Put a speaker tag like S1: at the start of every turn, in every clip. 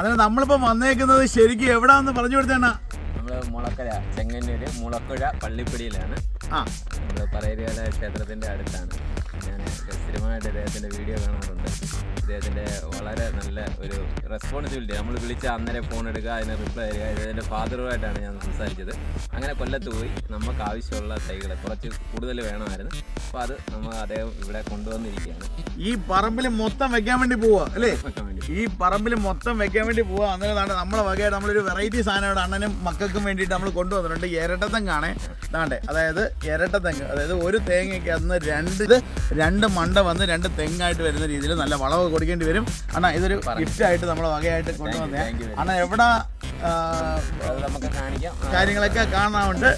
S1: അതിന് നമ്മളിപ്പോ വന്നേക്കുന്നത് ശരിക്കും എവിടാന്ന് പറഞ്ഞു കൊടുത്തേണ്ണ
S2: നമ്മൾ മുളക്കര ചെങ്ങന്നൂര് മുളക്കുഴ പള്ളിപ്പടിയിലാണ്.
S1: ആ.
S2: നമ്മൾ പറയരുകാല ക്ഷേത്രത്തിന്റെ അടുത്താണ്. ഞാൻ സ്ഥിരമായിട്ട് അദ്ദേഹത്തിന്റെ വീഡിയോ കാണാറുണ്ട്. അദ്ദേഹത്തിന്റെ വളരെ നല്ല ഒരു റെസ്പോൺസിബിലിറ്റി നമ്മൾ വിളിച്ച അന്നേരം ഫോൺ എടുക്കുക അതിന് റിപ്ലൈ തരിക. അദ്ദേഹത്തിന്റെ ഫാദറുമായിട്ടാണ് ഞാൻ സംസാരിച്ചത്. അങ്ങനെ കൊല്ലത്ത് പോയി. നമുക്ക് ആവശ്യമുള്ള തൈകൾ കുറച്ച് കൂടുതൽ വേണമായിരുന്നു. അപ്പോൾ അത് നമ്മൾ അദ്ദേഹം ഇവിടെ കൊണ്ടുവന്നിരിക്കുകയാണ്.
S1: ഈ പറമ്പിൽ മൊത്തം വെക്കാൻ വേണ്ടി പോവാ അല്ലേ? ഈ പറമ്പിൽ മൊത്തം വെക്കാൻ വേണ്ടി പോവാ. അന്നേരം ദാണ്ടെ നമ്മളെ വകയായിട്ട് നമ്മളൊരു വെറൈറ്റി സാധനം ഇവിടെ അണ്ണനും മക്കൾക്കും വേണ്ടിയിട്ട് നമ്മൾ കൊണ്ടുവന്നിട്ടുണ്ട്. ഇരട്ടത്തെങ്ങാണ് ദാണ്ടെ അതായത് ഇരട്ടത്തെങ്ങ് അതായത് ഒരു തേങ്ങയ്ക്ക് അന്ന് രണ്ട് ഇത് രണ്ട് മണ്ട വന്ന് രണ്ട് തെങ്ങായിട്ട് വരുന്ന രീതിയിൽ നല്ല വളവ് കൊടുക്കേണ്ടി വരും. അണ്ണാ ഇതൊരു ഗിഫ്റ്റ് ആയിട്ട് നമ്മളെ വകയായിട്ട് കൊണ്ടുവന്നേ. അണ്ണ എവിടെ
S2: കാണിക്കാം.
S1: കാര്യങ്ങളൊക്കെ കാണാനുണ്ട്.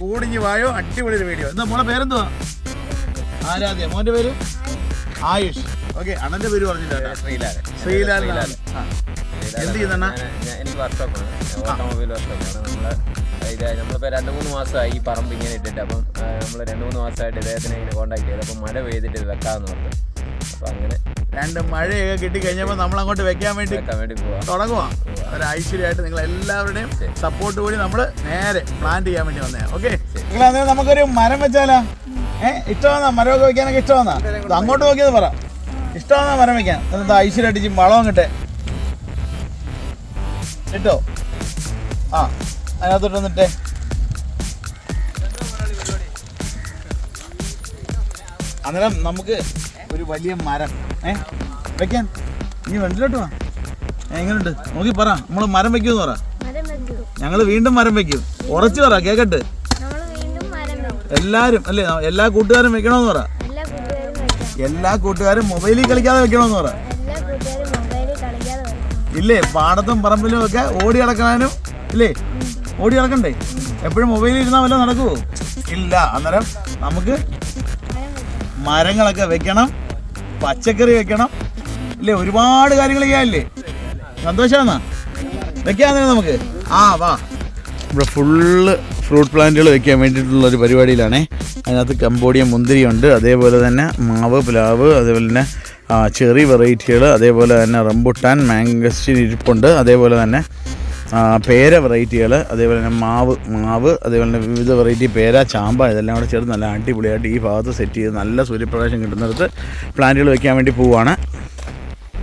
S1: കൂടിഞ്ഞു വായോ അടിപൊളി ഒരു വീഡിയോ എന്താ മോളെ പേരെന്തുവാ? ആരാധ്യ മോന്റെ പേര്? ആയുഷ്. ഓക്കെ അണ്ണന്റെ പേര് പറഞ്ഞില്ല
S2: ശ്രീലാൽ.
S1: ശ്രീലാൽ എന്ത്
S2: ഞാൻ- എനിക്ക് വർക്ക്ഷോപ്പാണ് ഓട്ടോമൊബൈൽ വർക്ക്ഷോപ്പാണ് നമ്മൾ ഇത് നമ്മളിപ്പോൾ രണ്ട് മൂന്ന് മാസമായി ഈ പറമ്പ് ഇങ്ങനെ ഇട്ടിട്ട്. അപ്പം നമ്മൾ രണ്ട് മൂന്ന് മാസമായിട്ട് ഇദ്ദേഹത്തിനെ ഇങ്ങനെ കോൺടാക്ട് ചെയ്ത്. അപ്പം മഴ പെയ്തിട്ട് ഇത് വെക്കാമെന്ന് പറഞ്ഞു. അപ്പം അങ്ങനെ
S1: രണ്ട് മഴയൊക്കെ കിട്ടി കഴിഞ്ഞപ്പോൾ നമ്മൾ അങ്ങോട്ട് വെക്കാൻ വേണ്ടി
S2: വെക്കാൻ വേണ്ടി പോവാം.
S1: തുടങ്ങുവാ. ഒരു ഐശ്വര്യമായിട്ട് നിങ്ങൾ എല്ലാവരുടെയും സപ്പോർട്ട് കൂടി നമ്മൾ നേരെ പ്ലാൻ ചെയ്യാൻ വേണ്ടി വന്നേ ഓക്കെ? നിങ്ങൾ അന്നേരം നമുക്കൊരു മരം വെച്ചാലാ? ഏ ഇഷ്ടമാണോ മരമൊക്കെ വെക്കാനൊക്കെ ഇഷ്ടമാണോ അങ്ങോട്ട് നോക്കിയത് പറ. ഇഷ്ടമാണോ മരം വെക്കാൻ എന്താ ഐശ്വര്യടിച്ച് വളം അങ്ങട്ടെ കേട്ടോ ആ അതിനകത്തോട്ട് വന്നിട്ടേ. അന്നേരം നമുക്ക് ഒരു വലിയ മരം. ഏ വെക്കാൻ. ഇനി വെണ്ടിലോട്ട് വാ. എങ്ങനെയുണ്ട് നോക്കി പറ. നമ്മൾ മരം വെക്കൂന്ന് പറ. ഞങ്ങൾ വീണ്ടും മരം വെക്കും. ഉറച്ചു പറ കേക്കട്ട്. എല്ലാരും അല്ലേ എല്ലാ കൂട്ടുകാരും വെക്കണമെന്ന് പറ.
S3: എല്ലാ കൂട്ടുകാരും
S1: മൊബൈലിൽ കളിക്കാതെ വെക്കണമെന്ന് പറ.
S3: എല്ലാ കൂട്ടുകാരും മൊബൈലിൽ കളിക്കാതെ വെക്കണം
S1: ഇല്ലേ? പാടത്തും പറമ്പിലും ഒക്കെ ഓടി നടക്കാനും ഇല്ലേ? ഓടി നടക്കണ്ടേ? എപ്പോഴും മൊബൈലിൽ ഇരുന്നാൽ വല്ലതും നടക്കുമോ ഇല്ല. അന്നേരം നമുക്ക് മരങ്ങളൊക്കെ വെക്കണം. പച്ചക്കറി വെക്കണം. ഇല്ലേ? ഒരുപാട് കാര്യങ്ങൾ ചെയ്യാനില്ലേ? സന്തോഷമാണെന്നാ വെക്കാന്നേ നമുക്ക്. ആ വാ. ഇവിടെ ഫുള്ള് ഫ്രൂട്ട് പ്ലാന്റുകൾ വെക്കാൻ വേണ്ടിയിട്ടുള്ള ഒരു പരിപാടിയിലാണേ. അതിനകത്ത് കമ്പോഡിയ മുന്തിരിയുണ്ട് അതേപോലെ തന്നെ മാവ് പ്ലാവ് അതേപോലെ തന്നെ ചെറി വെറൈറ്റികൾ അതേപോലെ തന്നെ റംബുട്ടാൻ മാംഗസ്റ്റിൻ ഇരിപ്പുണ്ട് അതേപോലെ തന്നെ പേര വെറൈറ്റികൾ അതേപോലെ തന്നെ മാവ് മാവ് അതേപോലെ തന്നെ വിവിധ വെറൈറ്റി പേര ചാമ്പ ഇതെല്ലാം കൂടെ ചേർന്ന് നല്ല അടിപൊളിയായിട്ട് ഈ ഭാഗത്ത് സെറ്റ് ചെയ്ത് നല്ല സൂര്യപ്രകാശം കിട്ടുന്നിടത്ത് പ്ലാന്റുകൾ വെക്കാൻ വേണ്ടി പോവുകയാണ്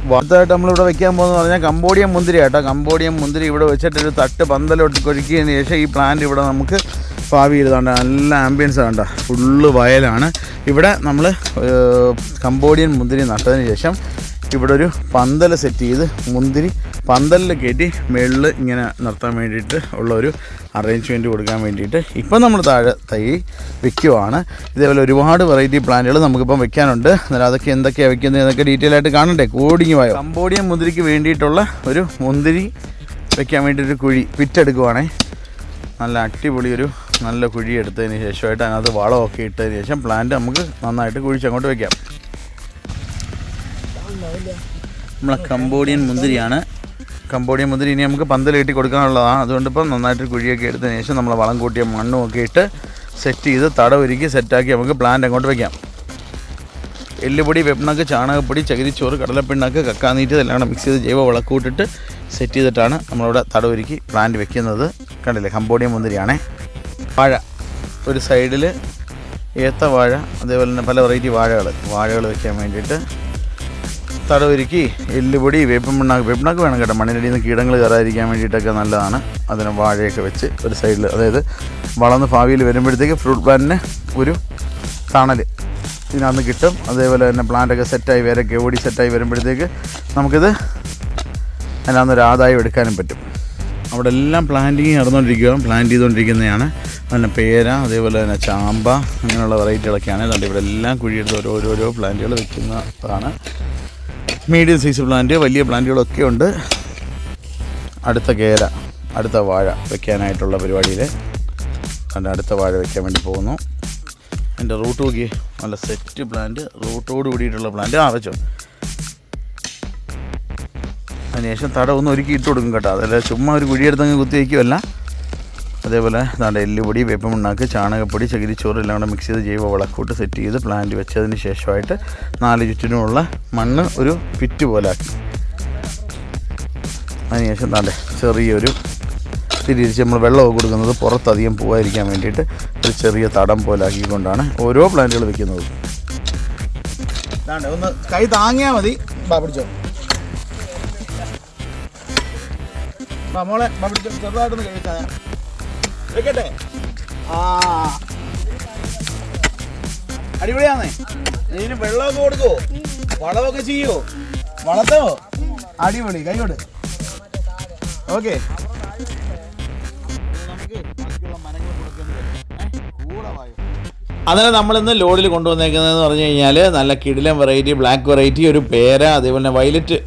S1: വാർത്തയായിട്ട് നമ്മളിവിടെ വെക്കാൻ പോകുന്നത് പറഞ്ഞാൽ കമ്പോഡിയൻ മുന്തിരി കേട്ടോ കമ്പോഡിയൻ മുന്തിരി ഇവിടെ വെച്ചിട്ട് ഒരു തട്ട് പന്തലോട്ട് കൊഴിക്കിയതിന് ശേഷം ഈ പ്ലാന്റ് ഇവിടെ നമുക്ക് പാവി ചെയ്തുകൊണ്ട് നല്ല ആംബിയൻസ് കണ്ട ഫുള്ള് വയലാണ്. ഇവിടെ നമ്മൾ കമ്പോഡിയൻ മുന്തിരി നട്ടതിന് ശേഷം ഇവിടെ ഒരു പന്തൽ സെറ്റ് ചെയ്ത് മുന്തിരി പന്തലിൽ കയറ്റി മേളിൽ ഇങ്ങനെ നിർത്താൻ വേണ്ടിയിട്ട് ഉള്ള ഒരു അറേഞ്ച്മെന്റ് കൊടുക്കാൻ വേണ്ടിയിട്ട് ഇപ്പം നമ്മൾ താഴെ തൈ വെക്കുവാണ്. ഇതേപോലെ ഒരുപാട് വെറൈറ്റി പ്ലാന്റുകൾ നമുക്കിപ്പം വെക്കാനുണ്ട്. എന്നാലും അതൊക്കെ എന്തൊക്കെയാണ് വെക്കുന്നത് എന്നൊക്കെ ഡീറ്റെയിൽ ആയിട്ട് കാണണ്ടേ? കോടിങ്ങി വായോ. കമ്പോഡിയൻ മുന്തിരിക്ക് വേണ്ടിയിട്ടുള്ള ഒരു മുന്തിരി വെക്കാൻ വേണ്ടി ഒരു കുഴി പിറ്റെടുക്കുവാണേ നല്ല അടിപൊളി ഒരു നല്ല കുഴി എടുത്തതിന് ശേഷമായിട്ട് അതിനകത്ത് വളമൊക്കെ ഇട്ടതിന് ശേഷം പ്ലാന്റ് നമുക്ക് നന്നായിട്ട് കുഴിച്ചങ്ങോട്ട് വെക്കാം. നമ്മളെ കംബോഡിയൻ മുന്തിരിയാണ്. കമ്പോഡിയൻ മുന്തിരി ഇനി നമുക്ക് പന്തൽ കെട്ടി കൊടുക്കാനുള്ളതാണ്. അതുകൊണ്ട് ഇപ്പം നന്നായിട്ട് കുഴിയൊക്കെ എടുത്തതിന് ശേഷം നമ്മൾ വളം കൂട്ടിയ മണ്ണും ഒക്കെ ഇട്ട് സെറ്റ് ചെയ്ത് തട ഒരുക്കി സെറ്റാക്കി നമുക്ക് പ്ലാന്റ് അങ്ങോട്ട് വയ്ക്കാം എല്ലുപൊടി വെപ്പിണക്ക് ചാണകപ്പൊടി ചകിരിച്ചോറ് കടലപ്പിണ്ണക്ക് കക്കാനീറ്റ് ഇതെല്ലാം കൂടെ മിക്സ് ചെയ്ത് ജൈവ വളക്കൂട്ടിട്ട് സെറ്റ് ചെയ്തിട്ടാണ് നമ്മളിവിടെ തട ഒരുക്കി പ്ലാന്റ് വെക്കുന്നത്. കണ്ടില്ലേ? കമ്പോഡിയൻ മുന്തിരിയാണേ. വാഴ. ഒരു സൈഡിൽ ഏത്ത വാഴ അതേപോലെ തന്നെ പല വെറൈറ്റി വാഴകൾ വാഴകൾ വെക്കാൻ വേണ്ടിയിട്ട് തട ഒരുക്കി എല്ലുപൊടി വേപ്പൻ പിണ്ണാക്ക് വേപ്പിണ്ണാക്ക് വേണം കേട്ടോ. മണ്ണിനടിയിൽ നിന്ന് കീടങ്ങൾ കയറാതിരിക്കാൻ വേണ്ടിയിട്ടൊക്കെ നല്ലതാണ്. അതിന് വാഴയൊക്കെ വെച്ച് ഒരു സൈഡിൽ അതായത് വളർന്ന് ഭാവിയിൽ വരുമ്പോഴത്തേക്ക് ഫ്രൂട്ട് പ്ലാന്റിന് ഒരു തണൽ ഇതിനകത്ത് കിട്ടും. അതേപോലെ തന്നെ പ്ലാന്റൊക്കെ സെറ്റായി വേരൊക്കെ ഓടി സെറ്റായി വരുമ്പോഴത്തേക്ക് നമുക്കിത് അതിനകത്ത് ഒരു ആദായം എടുക്കാനും പറ്റും. അവിടെ എല്ലാം പ്ലാന്റിങ് നടന്നുകൊണ്ടിരിക്കുക പ്ലാന്റ് ചെയ്തുകൊണ്ടിരിക്കുന്നതാണ് പിന്നെ പേര അതേപോലെ തന്നെ ചാമ്പ അങ്ങനെയുള്ള വെറൈറ്റികളൊക്കെയാണ് അതുകൊണ്ട് ഇവിടെ എല്ലാം കുഴിയെടുത്ത് ഓരോ ഓരോരോ പ്ലാന്റുകൾ വെക്കുന്നതാണ്. മീഡിയം സൈസ് പ്ലാന്റ് വലിയ പ്ലാന്റുകളൊക്കെ ഉണ്ട്. അടുത്ത കേര അടുത്ത വാഴ വെക്കാനായിട്ടുള്ള പരിപാടിയിൽ അതിന്റെ അടുത്ത വാഴ വെക്കാൻ വേണ്ടി പോകുന്നു. എന്റെ റൂട്ട് നോക്കി നല്ല സെറ്റ് പ്ലാന്റ് റൂട്ടോട് കൂടിയിട്ടുള്ള പ്ലാന്റ് ആ വെച്ചോ. അതിനുശേഷം ഒന്ന് ഒരുക്കി ഇട്ട് കൊടുക്കും കേട്ടോ. അതല്ല ചുമ്മാ ഒരു കുഴിയെടുത്തങ്ങ് കുത്തി വയ്ക്കുമല്ല അതേപോലെ നല്ല എല്ലുപൊടി വേപ്പമുണ്ണാക്ക് ചാണകപ്പൊടി ചകിരിച്ചോറ് എല്ലാം കൂടെ മിക്സ് ചെയ്ത് ജൈവ വളക്കൂട്ട് സെറ്റ് ചെയ്ത് പ്ലാന്റ് വെച്ചതിന് ശേഷമായിട്ട് നാല് ചുറ്റിനുമുള്ള മണ്ണ് ഒരു പിറ്റ് പോലെ ആക്കി. അതിനുശേഷം താണ്ടെ ചെറിയൊരു തിരിച്ച് നമ്മൾ വെള്ളമൊക്കെ കൊടുക്കുന്നത് പുറത്തധികം പോകാതിരിക്കാൻ വേണ്ടിയിട്ട് ഒരു ചെറിയ തടം പോലെ ആക്കിക്കൊണ്ടാണ് ഓരോ പ്ലാന്റുകൾ വെക്കുന്നത്. ഒന്ന് കൈ താങ്ങിയാൽ മതി. പിടിച്ചോ. ബാ മോളെ ബാ പിടിച്ചോ. ചെറുതായിട്ടൊന്ന് കഴിക്കാൻ വെക്കട്ടെ? ആ. അടിപൊളിയാന്നേ. ഇതിന് വെള്ളമൊക്കെ കൊടുക്കുവോ വളമൊക്കെ ചെയ്യോ? വളത്തോ അടിപൊളി. കൈകൊട് ഓക്കെ. അങ്ങനെ നമ്മളിന്ന് ലോഡിൽ കൊണ്ടുവന്നേക്കുന്നതെന്ന് പറഞ്ഞു കഴിഞ്ഞാൽ നല്ല കിടിലം വെറൈറ്റി ബ്ലാക്ക് വെറൈറ്റി ഒരു പേര അതേപോലെ തന്നെ വയലറ്റ്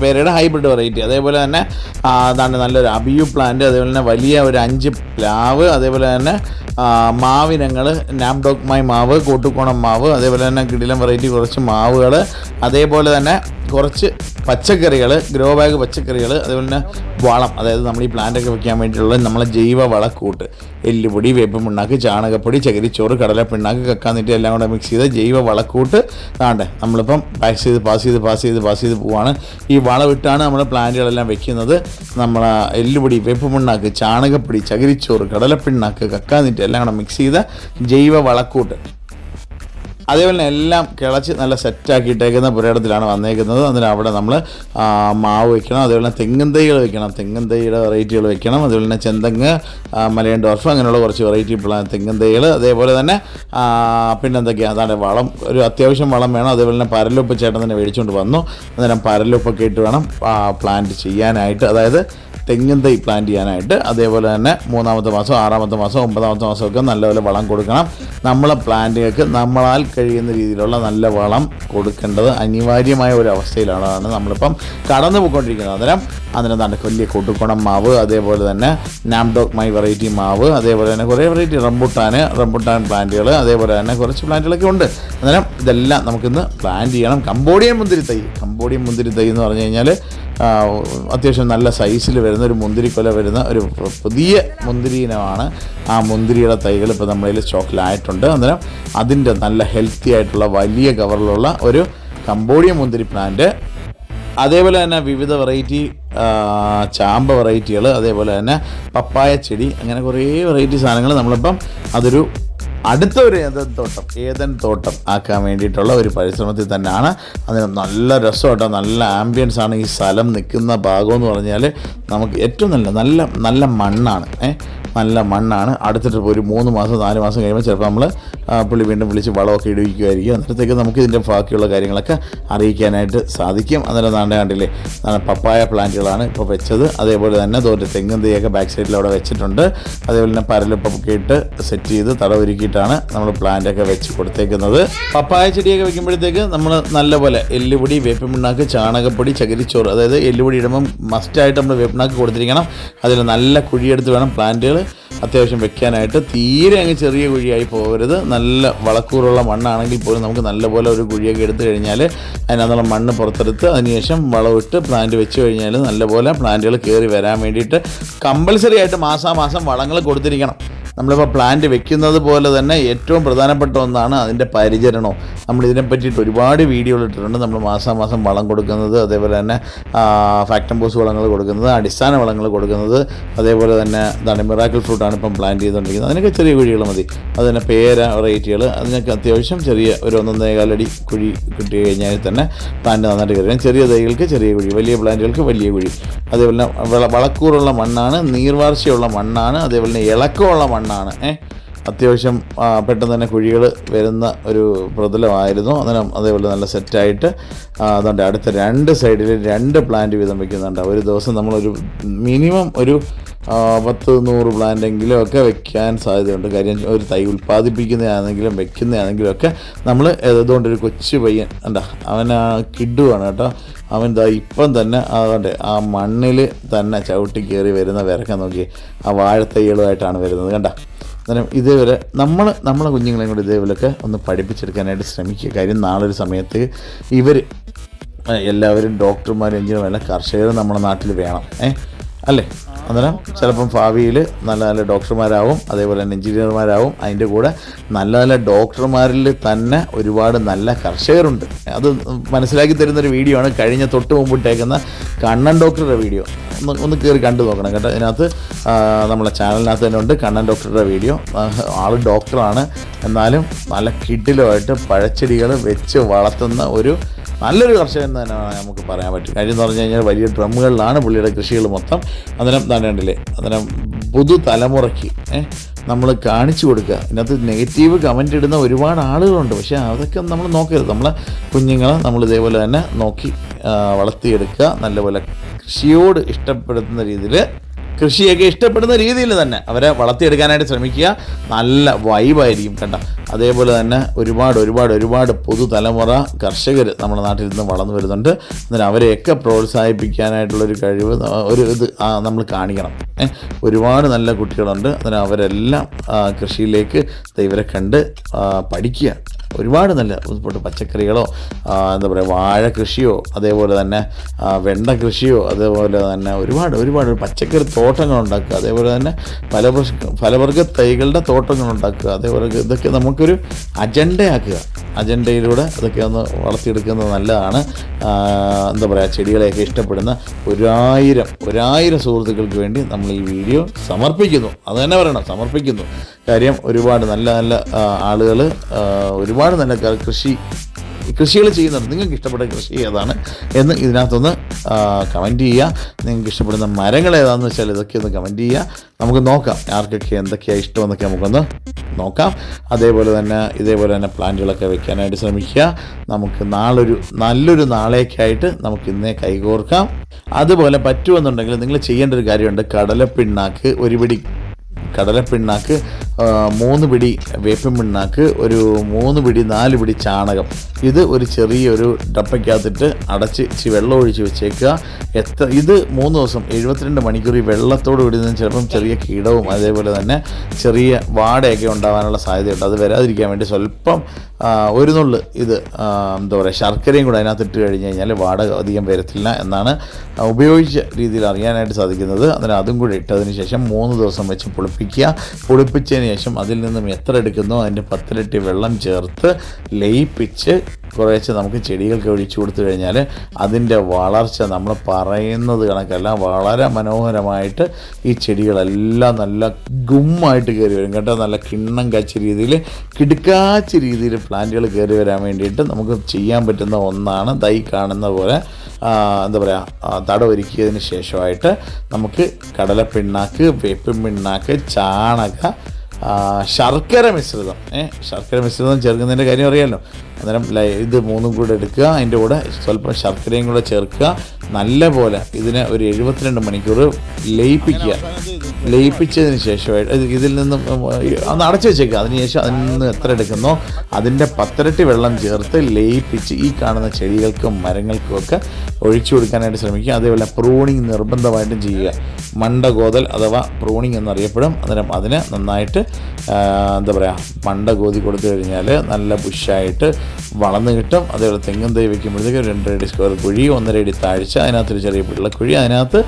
S1: പേരയുടെ ഹൈബ്രിഡ് വെറൈറ്റി അതേപോലെ തന്നെ അതാണ് നല്ലൊരു അബിയു പ്ലാന്റ് അതേപോലെ തന്നെ വലിയ ഒരു അഞ്ച് പ്ലാവ് അതേപോലെ തന്നെ മാവിനങ്ങൾ നാംഡോക്മായി മാവ് കൂട്ടുകോണം മാവ് അതേപോലെ തന്നെ കിടിലം വെറൈറ്റി കുറച്ച് മാവുകൾ അതേപോലെ തന്നെ കുറച്ച് പച്ചക്കറികൾ ഗ്രോ ബാഗ് പച്ചക്കറികൾ അതുപോലെ തന്നെ വളം. അതായത് നമ്മൾ ഈ പ്ലാന്റൊക്കെ വെക്കാൻ വേണ്ടിയിട്ടുള്ള നമ്മളെ ജൈവ വളക്കൂട്ട്. എല്ലുപൊടി വേപ്പ് ചാണകപ്പൊടി ചകിരിച്ചോറ് കടല പിണ്ണാക്ക് കക്കാന്നിട്ട് എല്ലാം കൂടെ മിക്സ് ചെയ്ത് ജൈവ വളക്കൂട്ട് താണ്ടെ നമ്മളിപ്പം പാസ് ചെയ്ത് പാസ് ചെയ്ത് പാസ് ചെയ്ത് പാസ് ചെയ്ത് പോവാണ്. ഈ വളമിട്ടാണ് നമ്മൾ പ്ലാന്റുകളെല്ലാം വെക്കുന്നത്. നമ്മൾ എല്ലുപൊടി വേപ്പ് ചാണകപ്പൊടി ചകിരിച്ചോറ് കടലപ്പിണ്ണാക്ക് കക്കാന്നിട്ട് എല്ലാം കൂടെ മിക്സ് ചെയ്ത ജൈവ വളക്കൂട്ട്. അതേപോലെ തന്നെ എല്ലാം കിളച്ച് നല്ല സെറ്റാക്കി ഇട്ടേക്കുന്ന പുരയിടത്തിലാണ് വന്നേക്കുന്നത്. അതിന് അവിടെ നമ്മൾ മാവ് വെക്കണം അതേപോലെ തന്നെ തെങ്ങും തൈകൾ വെക്കണം തെങ്ങും തൈയുടെ വെറൈറ്റികൾ വെക്കണം അതേപോലെ തന്നെ ചെന്തങ്ങ് മലയൻ ഡോർഫ് അങ്ങനെയുള്ള കുറച്ച് വെറൈറ്റി പ്ലാ തെങ്ങും തൈകൾ അതേപോലെ തന്നെ പിന്നെന്തൊക്കെയാണ് അതാണ് വളം ഒരു അത്യാവശ്യം വളം വേണം. അതേപോലെ തന്നെ പരലുപ്പ് ചേട്ടൻ തന്നെ മേടിച്ചുകൊണ്ട് വന്നു. അന്നേരം പരലുപ്പൊക്കെ ഇട്ട് വേണം പ്ലാന്റ് ചെയ്യാനായിട്ട്. അതായത് തെങ്ങും തൈ പ്ലാന്റ് ചെയ്യാനായിട്ട് അതേപോലെ തന്നെ മൂന്നാമത്തെ മാസം ആറാമത്തെ മാസം ഒമ്പതാമത്തെ മാസമൊക്കെ നല്ലപോലെ വളം കൊടുക്കണം. നമ്മളെ പ്ലാന്റുകൾക്ക് നമ്മളാൽ കഴിയുന്ന രീതിയിലുള്ള നല്ല വളം കൊടുക്കേണ്ടത് അനിവാര്യമായ ഒരു അവസ്ഥയിലാണ് നമ്മളിപ്പം കടന്നു പോയിക്കൊണ്ടിരിക്കുന്നത്. അന്നേരം അതിന് നല്ല വലിയ കൊടുക്കണം മാവ് അതേപോലെ തന്നെ നാംഡോക് മൈ വെറൈറ്റി മാവ് അതേപോലെ തന്നെ കുറേ വെറൈറ്റി റംബുട്ടാൻ റംബുട്ടാൻ പ്ലാന്റുകൾ അതേപോലെ തന്നെ കുറച്ച് പ്ലാന്റുകളൊക്കെ ഉണ്ട്. അന്നേരം ഇതെല്ലാം നമുക്കിന്ന് പ്ലാന്റ് ചെയ്യണം. കമ്പോഡിയൻ മുന്തിരി തൈ കമ്പോഡിയൻ മുന്തിരി തൈ എന്ന് പറഞ്ഞു കഴിഞ്ഞാൽ അത്യാവശ്യം നല്ല സൈസിൽ വരുന്ന ഒരു മുന്തിരിക്കൊല വരുന്ന ഒരു പുതിയ മുന്തിരി ഇനമാണ്. ആ മുന്തിരിയുടെ തൈകൾ ഇപ്പോൾ നമ്മുടെ സ്റ്റോക്കിലായിട്ടുണ്ട്. അന്നേരം അതിന്റെ നല്ല ഹെൽത്തി ആയിട്ടുള്ള വലിയ കവറിലുള്ള ഒരു കമ്പോഡിയ മുന്തിരി പ്ലാന്റ് അതേപോലെ തന്നെ വിവിധ വെറൈറ്റി ചാമ്പ വെറൈറ്റികൾ അതേപോലെ തന്നെ പപ്പായ ചെടി അങ്ങനെ കുറേ വെറൈറ്റി സാധനങ്ങൾ നമ്മളിപ്പം അതൊരു അടുത്ത ഒരു ഏതൻ തോട്ടം ഏതൻ തോട്ടം ആക്കാൻ വേണ്ടിയിട്ടുള്ള ഒരു പരിശ്രമത്തിൽ തന്നെയാണ്. അതിന് നല്ല രസമായിട്ട് നല്ല ആംബിയൻസ് ആണ് ഈ സ്ഥലം നിൽക്കുന്ന ഭാഗം എന്ന് പറഞ്ഞാൽ നമുക്ക് ഏറ്റവും നല്ല നല്ല നല്ല മണ്ണാണ്. നല്ല മണ്ണാണ്. അടുത്തിട്ട് ഒരു മൂന്ന് മാസം നാല് മാസം കഴിയുമ്പോൾ ചിലപ്പോൾ നമ്മൾ പുള്ളി വീണ്ടും വിളിച്ച് വളമൊക്കെ ഇടിവിക്കുമായിരിക്കും അന്നേരത്തേക്ക് നമുക്ക് ഇതിന്റെ ബാക്കിയുള്ള കാര്യങ്ങളൊക്കെ അറിയിക്കാനായിട്ട് സാധിക്കും. അന്നേരം നാണ്ട കണ്ടില്ലേ നല്ല പപ്പായ പ്ലാന്റുകളാണ് ഇപ്പോൾ വെച്ചത്. അതേപോലെ തന്നെ തോറ്റ തെങ്ങും തൈയൊക്കെ ബാക്ക് സൈഡിൽ അവിടെ വെച്ചിട്ടുണ്ട്. അതേപോലെ തന്നെ പരലുപ്പൊക്കെ ഇട്ട് സെറ്റ് ചെയ്ത് തടവൊരുക്കിയിട്ടാണ് നമ്മൾ പ്ലാന്റൊക്കെ വെച്ച് കൊടുത്തേക്കുന്നത്. പപ്പായ ചെടിയൊക്കെ വെക്കുമ്പോഴത്തേക്ക് നമ്മൾ നല്ലപോലെ എല്ലുപൊടി വേപ്പിമുണ്ണാക്ക് ചാണകപ്പൊടി ചകിരിച്ചോറ് അതായത് എല്ലുപൊടി ഇടുമ്പം മസ്റ്റായിട്ട് നമ്മൾ വേപ്പിണ്ണാക്ക് കൊടുത്തിരിക്കണം. അതിൽ നല്ല കുഴിയെടുത്ത് വേണം പ്ലാന്റുകൾ അത്യാവശ്യം വെക്കാനായിട്ട് തീരെ അങ്ങ് ചെറിയ കുഴിയായി പോകരുത്. നല്ല വളക്കൂറുള്ള മണ്ണാണെങ്കിൽ പോലും നമുക്ക് നല്ലപോലെ ഒരു കുഴിയൊക്കെ എടുത്തു കഴിഞ്ഞാൽ അതിനകത്തുള്ള മണ്ണ് പുറത്തെടുത്ത് അതിനുശേഷം വളമിട്ട് പ്ലാന്റ് വെച്ച് കഴിഞ്ഞാൽ നല്ലപോലെ പ്ലാന്റുകൾ കയറി വരാൻ വേണ്ടിയിട്ട് കമ്പൽസറി ആയിട്ട് മാസാമാസം വളങ്ങൾ കൊടുത്തിരിക്കണം. നമ്മളിപ്പോൾ പ്ലാന്റ് വെക്കുന്നത് പോലെ തന്നെ ഏറ്റവും പ്രധാനപ്പെട്ട ഒന്നാണ് അതിന്റെ പരിചരണവും നമ്മൾ ഇതിനെ പറ്റിയിട്ട് ഒരുപാട് വീഡിയോകൾ ഇട്ടിട്ടുണ്ട്. നമ്മൾ മാസം മാസം വളം കൊടുക്കുന്നത് അതേപോലെ തന്നെ ഫാക്ടംബോസ് വളങ്ങൾ കൊടുക്കുന്നത് അടിസ്ഥാന വളങ്ങൾ കൊടുക്കുന്നത് അതേപോലെ തന്നെ ഇതാണ് മിറാക്കിൾ ഫ്രൂട്ടാണ് ഇപ്പം പ്ലാന്റ് ചെയ്തുകൊണ്ടിരിക്കുന്നത് അതിനൊക്കെ ചെറിയ കുഴികൾ മതി. അതിന്റെ പേര വെറൈറ്റികൾ അതിനൊക്കെ അത്യാവശ്യം ചെറിയ ഒരു ഒന്നൊന്നേകാലടി കുഴി കിട്ടി കഴിഞ്ഞാൽ തന്നെ പ്ലാന്റ് നന്നായിട്ട് കയറി ചെറിയ തൈകൾക്ക് ചെറിയ കുഴി വലിയ പ്ലാന്റുകൾക്ക് വലിയ കുഴി. അതേപോലെ വളക്കൂറുള്ള മണ്ണാണ് നീർവാർച്ചയുള്ള മണ്ണാണ് അതേപോലെ തന്നെ ഇളക്കമുള്ള മണ്ണാണ്. ഏ? അത്യാവശ്യം പെട്ടെന്ന് തന്നെ കുഴികൾ വരുന്ന ഒരു പ്രതലമായിരുന്നു. അന്നേരം അതേപോലെ നല്ല സെറ്റായിട്ട് അതുകൊണ്ട് അടുത്ത രണ്ട് സൈഡിൽ രണ്ട് പ്ലാന്റ് വീതം വെക്കുന്നുണ്ട്. ഒരു ദിവസം നമ്മളൊരു മിനിമം ഒരു പത്ത് നൂറ് പ്ലാന്റെങ്കിലും ഒക്കെ വെക്കാൻ സാധ്യതയുണ്ട്. കാര്യം ഒരു തൈ ഉൽപ്പാദിപ്പിക്കുന്നതാണെങ്കിലും വെക്കുന്നതാണെങ്കിലും ഒക്കെ നമ്മൾ ഏതുകൊണ്ടൊരു കൊച്ചു പയ്യൻ എന്താ അവൻ കിഡുവാണ് കേട്ടോ. അവൻ ദാ ഇപ്പം തന്നെ അതുകൊണ്ട് ആ മണ്ണിൽ തന്നെ ചവിട്ടി കയറി വരുന്ന വിറക്കം നോക്കി ആ വാഴത്തൈകളുമായിട്ടാണ് വരുന്നത് കണ്ട? അന്നേരം ഇതേപോലെ നമ്മൾ നമ്മളെ കുഞ്ഞുങ്ങളെയും കൂടി ഇതേപോലെയൊക്കെ ഒന്ന് പഠിപ്പിച്ചെടുക്കാനായിട്ട് ശ്രമിക്കുക. കാര്യം നാളൊരു സമയത്ത് ഇവർ എല്ലാവരും ഡോക്ടർമാരും എഞ്ചിനീയർമാരും കർഷകരും നമ്മുടെ നാട്ടിൽ വേണം ഏ? അല്ലേ? അന്നേരം ചിലപ്പം ഭാവിയിൽ നല്ല നല്ല ഡോക്ടർമാരാവും അതേപോലെ തന്നെ എഞ്ചിനീയർമാരാവും. അതിന്റെ കൂടെ നല്ല നല്ല ഡോക്ടർമാരിൽ തന്നെ ഒരുപാട് നല്ല കർഷകരുണ്ട്. അത് മനസ്സിലാക്കി തരുന്നൊരു വീഡിയോ ആണ്. കഴിഞ്ഞ തൊട്ട് മുമ്പിട്ടേക്കുന്ന കണ്ണൻ ഡോക്ടറുടെ വീഡിയോ. ഒന്ന് ഒന്ന് കയറി കണ്ടു നോക്കണം കേട്ടോ. ഇതിനകത്ത് ആ, നമ്മളെ ചാനലിനകത്ത് തന്നെ ഉണ്ട് കണ്ണൻ ഡോക്ടറുടെ വീഡിയോ. ആൾ ഡോക്ടറാണ്. എന്നാലും നല്ല കിഡിലുമായിട്ട് പഴച്ചെടികൾ വെച്ച് വളർത്തുന്ന ഒരു നല്ലൊരു കർഷകൻ എന്ന് തന്നെ നമുക്ക് പറയാൻ പറ്റും. കാര്യം എന്ന് പറഞ്ഞു കഴിഞ്ഞാൽ വലിയ ഡ്രമ്മുകളിലാണ് പുള്ളിയുടെ കൃഷികൾ മൊത്തം. അന്നേരം താണ്ടല്ലേ അന്നേരം പുതുതലമുറയ്ക്ക് നമ്മൾ കാണിച്ചു കൊടുക്കുക. ഇതിനകത്ത് നെഗറ്റീവ് കമന്റ് ഇടുന്ന ഒരുപാട് ആളുകളുണ്ട്. പക്ഷേ അതൊക്കെ നമ്മൾ നോക്കരുത്. നമ്മളെ കുഞ്ഞുങ്ങളെ നമ്മൾ ഇതേപോലെ തന്നെ നോക്കി വളർത്തിയെടുക്കുക. നല്ലപോലെ കൃഷിയോട് ഇഷ്ടപ്പെടുന്ന രീതിയിൽ കൃഷിയൊക്കെ ഇഷ്ടപ്പെടുന്ന രീതിയിൽ തന്നെ അവരെ വളർത്തിയെടുക്കാനായിട്ട് ശ്രമിക്കുക. നല്ല വൈബായിരിക്കും കണ്ട. അതേപോലെ തന്നെ ഒരുപാട് ഒരുപാട് ഒരുപാട് പുതുതലമുറ കർഷകർ നമ്മുടെ നാട്ടിൽ നിന്ന് വളർന്നു വരുന്നുണ്ട്. എന്നാൽ അവരെയൊക്കെ പ്രോത്സാഹിപ്പിക്കാനായിട്ടുള്ളൊരു കഴിവ് ഒരു ഇത് നമ്മൾ കാണിക്കണം. ഒരുപാട് നല്ല കുട്ടികളുണ്ട്. അന്നേരം അവരെല്ലാം കൃഷിയിലേക്ക് ഇവരെ കണ്ട് പഠിക്കുക. ഒരുപാട് നല്ല ഉൾപ്പെട്ട് പച്ചക്കറികളോ എന്താ പറയുക വാഴ കൃഷിയോ അതേപോലെ തന്നെ വെണ്ട കൃഷിയോ അതേപോലെ തന്നെ ഒരുപാട് ഒരുപാട് പച്ചക്കറി തോട്ടങ്ങൾ ഉണ്ടാക്കുക അതേപോലെ തന്നെ ഫലവൃഷ ഫലവർഗ തൈകളുടെ തോട്ടങ്ങൾ ഉണ്ടാക്കുക അതേപോലെ ഇതൊക്കെ നമുക്കൊരു അജണ്ടയാക്കുക. അജണ്ടയിലൂടെ അതൊക്കെ ഒന്ന് വളർത്തിയെടുക്കുന്നത് നല്ലതാണ്. എന്താ പറയുക ചെടികളെയൊക്കെ ഇഷ്ടപ്പെടുന്ന ഒരായിരം ഒരായിരം സുഹൃത്തുക്കൾക്ക് വേണ്ടി നമ്മൾ ഈ വീഡിയോ സമർപ്പിക്കുന്നു. അത് തന്നെ പറയണം സമർപ്പിക്കുന്നു. കാര്യം ഒരുപാട് നല്ല നല്ല ആളുകൾ ഒരുപാട് നല്ല ക- കൃഷി കൃഷികൾ ചെയ്യുന്നുണ്ട്. നിങ്ങൾക്ക് ഇഷ്ടപ്പെട്ട കൃഷി ഏതാണ് എന്ന് ഇതിനകത്തൊന്ന് കമന്റ് ചെയ്യുക. നിങ്ങൾക്ക് ഇഷ്ടപ്പെടുന്ന മരങ്ങൾ ഏതാണെന്ന് വെച്ചാൽ ഇതൊക്കെ ഒന്ന് കമന്റ് ചെയ്യുക. നമുക്ക് നോക്കാം ആർക്കൊക്കെ എന്തൊക്കെയാണ് ഇഷ്ടമെന്നൊക്കെ നമുക്കൊന്ന് നോക്കാം. അതേപോലെ തന്നെ ഇതേപോലെ തന്നെ പ്ലാന്റുകളൊക്കെ വെക്കാനായിട്ട് ശ്രമിക്കുക. നമുക്ക് നാളൊരു നല്ലൊരു നാളേക്കായിട്ട് നമുക്ക് ഇന്നേ കൈകോർക്കാം. അതുപോലെ പറ്റുമെന്നുണ്ടെങ്കിൽ നിങ്ങൾ ചെയ്യേണ്ട ഒരു കാര്യമുണ്ട്. കടലപ്പിണ്ണാക്ക് ഒരു പിടി കടലപ്പിണ്ണാക്ക് പിണ്ണാക്ക് മൂന്ന് പിടി വേപ്പിൻ പിണ്ണാക്ക് ഒരു മൂന്ന് പിടി നാല് പിടി ചാണകം. ഇത് ഒരു ചെറിയൊരു ഡപ്പയ്ക്കകത്തിട്ട് അടച്ച് ഇച്ചിരി വെള്ളം ഒഴിച്ച് വെച്ചേക്കുക. എത്ര ഇത് മൂന്ന് ദിവസം എഴുപത്തിരണ്ട് മണിക്കൂർ ഈ വെള്ളത്തോട് വിടുന്ന ചിലപ്പം ചെറിയ കീടവും അതേപോലെ തന്നെ ചെറിയ വാടയൊക്കെ ഉണ്ടാകാനുള്ള സാധ്യതയുണ്ട്. അത് വരാതിരിക്കാൻ വേണ്ടി സ്വല്പം ഒരു നുള്ള് ഇത് എന്താ പറയുക ശർക്കരയും കൂടെ അതിനകത്ത് ഇട്ട് കഴിഞ്ഞ് കഴിഞ്ഞാൽ വാടക അധികം വരത്തില്ല എന്നാണ് ഉപയോഗിച്ച രീതിയിൽ അറിയാനായിട്ട് സാധിക്കുന്നത്. അന്നേരം അതും കൂടി ഇട്ടതിന് ശേഷം മൂന്ന് ദിവസം വെച്ച് പുളിപ്പിക്കുക. പുളിപ്പിച്ചതിന് ശേഷം അതിൽ നിന്നും എത്ര എടുക്കുന്നോ അതിന്റെ പത്തിരട്ടി വെള്ളം ചേർത്ത് ലയിപ്പിച്ച് കുറേശ്ശെ നമുക്ക് ചെടികൾക്ക് ഒഴിച്ചു കൊടുത്തു കഴിഞ്ഞാൽ അതിന്റെ വളർച്ച നമ്മൾ പറയുന്നത് കണക്കല്ല വളരെ മനോഹരമായിട്ട് ഈ ചെടികളെല്ലാം നല്ല ഗുമ്മായിട്ട് കയറി വരും. കേട്ടോ നല്ല കിണ്ണം കാച്ച രീതിയിൽ കിടുക്കാച്ച രീതിയിൽ പ്ലാന്റുകൾ കയറി വരാൻ വേണ്ടിയിട്ട് നമുക്ക് ചെയ്യാൻ പറ്റുന്ന ഒന്നാണ് തൈ കാണുന്ന പോലെ എന്താ പറയുക തടവൊരുക്കിയതിന് ശേഷമായിട്ട് നമുക്ക് കടലപ്പിണ്ണാക്ക് വേപ്പിൻ പിണ്ണാക്ക് ചാണക ശർക്കര മിശ്രിതം. ഏഹ് ശർക്കര മിശ്രിതം ചേർക്കുന്നതിന്റെ കാര്യം അറിയാമല്ലോ അന്നേരം ഇത് മൂന്നും കൂടെ എടുക്കുക അതിന്റെ കൂടെ സ്വല്പം ശർക്കരയും കൂടെ ചേർക്കുക. നല്ല പോലെ ഇതിനെ ഒരു എഴുപത്തിരണ്ട് മണിക്കൂർ ലയിപ്പിക്കുക. ലയിപ്പിച്ചതിന് ശേഷമായിട്ട് ഇത് ഇതിൽ നിന്നും ഒന്ന് അടച്ചു വെച്ചേക്കുക. അതിനുശേഷം അതിൽ നിന്ന് എത്ര എടുക്കുന്നോ അതിന്റെ പത്തിരട്ടി വെള്ളം ചേർത്ത് ലയിപ്പിച്ച് ഈ കാണുന്ന ചെടികൾക്കും മരങ്ങൾക്കും ഒക്കെ ഒഴിച്ചു കൊടുക്കാനായിട്ട് ശ്രമിക്കുക. അതേപോലെ പ്രൂണിങ് നിർബന്ധമായിട്ടും ചെയ്യുക. മണ്ടകോതൽ അഥവാ പ്രൂണിങ് എന്നറിയപ്പെടും. അന്നേരം അതിന് നന്നായിട്ട് എന്താ പറയുക മണ്ട ഗോതി കൊടുത്തു കഴിഞ്ഞാൽ നല്ല ബുഷായിട്ട് വളർന്നു കിട്ടും. അതേപോലെ തെങ്ങും തൈ വെക്കുമ്പോഴത്തേക്ക് രണ്ടരടി സ്ക്വയർ കുഴി ഒന്നര അടി താഴ്ച. അതിനകത്തൊരു ചെറിയ പിള്ളക്കുഴി അതിനകത്ത്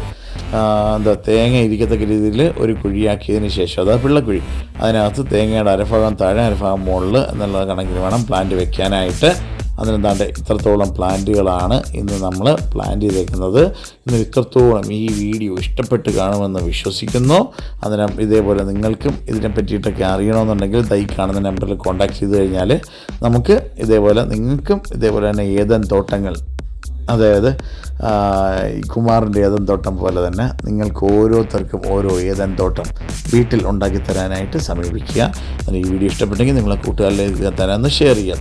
S1: എന്താ തേങ്ങ ഇരിക്കത്തക്ക രീതിയിൽ ഒരു കുഴിയാക്കിയതിന് ശേഷം അതാ പിള്ളക്കുഴി അതിനകത്ത് തേങ്ങയുടെ അരഭാഗം താഴെ അരഭാഗം മുകളിൽ എന്നുള്ള കണക്കിന് വേണം പ്ലാന്റ് വെക്കാനായിട്ട്. അതിനെന്താണ്ട് ഇത്രത്തോളം പ്ലാന്റുകളാണ് ഇന്ന് നമ്മൾ പ്ലാൻ ചെയ്തേക്കുന്നത്. ഇന്ന് ഇത്രത്തോളം ഈ വീഡിയോ ഇഷ്ടപ്പെട്ട് കാണുമെന്ന് വിശ്വസിക്കുന്നു. അതിന് ഇതേപോലെ നിങ്ങൾക്കും ഇതിനെ പറ്റിയിട്ടൊക്കെ അറിയണമെന്നുണ്ടെങ്കിൽ ദൈ കാണുന്ന നമ്പറിൽ കോൺടാക്ട് ചെയ്ത് കഴിഞ്ഞാൽ നമുക്ക് ഇതേപോലെ നിങ്ങൾക്കും ഇതേപോലെ തന്നെ ഏതൻ തോട്ടങ്ങൾ അതായത് കുമാറിന്റെ ഏതൻ തോട്ടം പോലെ തന്നെ നിങ്ങൾക്ക് ഓരോരുത്തർക്കും ഓരോ ഏതൻ തോട്ടം വീട്ടിൽ ഉണ്ടാക്കി തരാനായിട്ട് സമീപിക്കുക. ഈ വീഡിയോ ഇഷ്ടപ്പെട്ടെങ്കിൽ നിങ്ങളെ കൂട്ടുകാരിലേക്ക് തരാമെന്ന് ഷെയർ ചെയ്യുക.